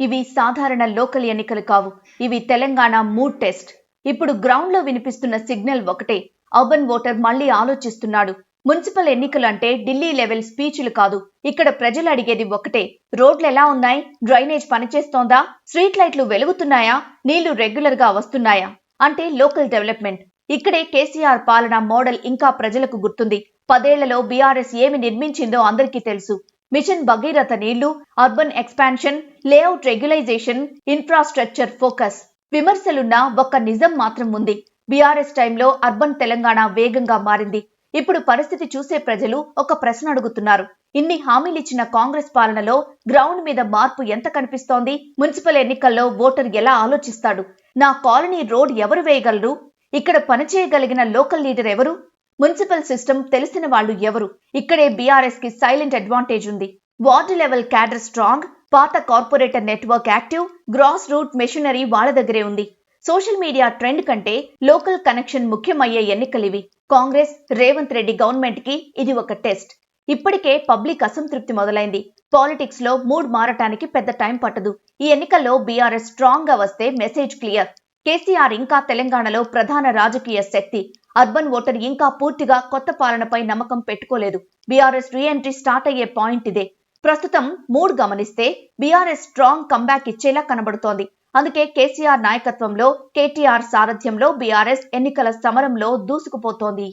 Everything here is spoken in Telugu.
ఇవి సాధారణ లోకల్ ఎన్నికలు కావు. ఇవి తెలంగాణ మూడ్ టెస్ట్. ఇప్పుడు గ్రౌండ్లో వినిపిస్తున్న సిగ్నల్ ఒకటే. అర్బన్ ఓటర్ మళ్ళీ ఆలోచిస్తున్నాడు. మున్సిపల్ ఎన్నికలు అంటే ఢిల్లీ లెవెల్ స్పీచ్లు కాదు. ఇక్కడ ప్రజలు అడిగేది ఒకటే. రోడ్లు ఎలా ఉన్నాయి? డ్రైనేజ్ పనిచేస్తోందా? స్ట్రీట్ లైట్లు వెలుగుతున్నాయా? నీళ్ళు రెగ్యులర్గా వస్తున్నాయా? అంటే లోకల్ డెవలప్మెంట్. ఇక్కడే కేసీఆర్ పాలన మోడల్ ఇంకా ప్రజలకు గుర్తుంది. పదేళ్ళలో బీఆర్ఎస్ ఏమి నిర్మించిందో అందరికీ తెలుసు. మిషన్ భగీరథ నీళ్ళు urban expansion layout regularisation infrastructure focus. విమర్శలున్న ఒక్క నిజం మాత్రం ఉంది. బీఆర్ఎస్ టైంలో అర్బన్ తెలంగాణ వేగంగా మారింది. ఇప్పుడు పరిస్థితి చూసే ప్రజలు ఒక ప్రశ్న అడుగుతున్నారు. ఇన్ని హామీలిచ్చిన కాంగ్రెస్ పాలనలో గ్రౌండ్ మీద మార్పు ఎంత కనిపిస్తోంది? మున్సిపల్ ఎన్నికల్లో ఓటర్ ఎలా ఆలోచిస్తాడు? నా కాలనీ రోడ్ ఎవరు వేయగలరు? ఇక్కడ పనిచేయగలిగిన లోకల్ లీడర్ ఎవరు? మున్సిపల్ సిస్టమ్ తెలిసిన వాళ్ళు ఎవరు? ఇక్కడే బీఆర్ఎస్కి సైలెంట్ అడ్వాంటేజ్ ఉంది. వార్డు లెవెల్ క్యాడర్ స్ట్రాంగ్ పాత corporator network active grass root machinery వాళ్ళ దగ్గరే ఉంది. సోషల్ మీడియా ట్రెండ్ కంటే లోకల్ కనెక్షన్ ముఖ్యమయ్యే ఎన్నికలివి కాంగ్రెస్ రేవంత్ రెడ్డి గవర్నమెంట్కి ఇది ఒక టెస్ట్. ఇప్పటికే పబ్లిక్ అసంతృప్తి మొదలైంది. పాలిటిక్స్లో మూడ్ మారటానికి పెద్ద టైం పట్టదు. ఈ ఎన్నికల్లో బీఆర్ఎస్ స్ట్రాంగ్గా వస్తే మెసేజ్ క్లియర్. కేసీఆర్ ఇంకా తెలంగాణలో ప్రధాన రాజకీయ శక్తి. అర్బన్ ఓటర్ ఇంకా పూర్తిగా కొత్త పాలనపై నమ్మకం పెట్టుకోలేదు. బీఆర్ఎస్ రీఎంట్రీ స్టార్ట్ అయ్యే పాయింట్ ఇదే. ప్రస్తుతం మూడ్ గమనిస్తే బీఆర్ఎస్ స్ట్రాంగ్ కంబ్యాక్ ఇచ్చేలా కనబడుతోంది. అందుకే కేసీఆర్ నాయకత్వంలో కేటీఆర్ సారథ్యంలో బీఆర్ఎస్ ఎన్నికల సమరంలో దూసుకుపోతోంది.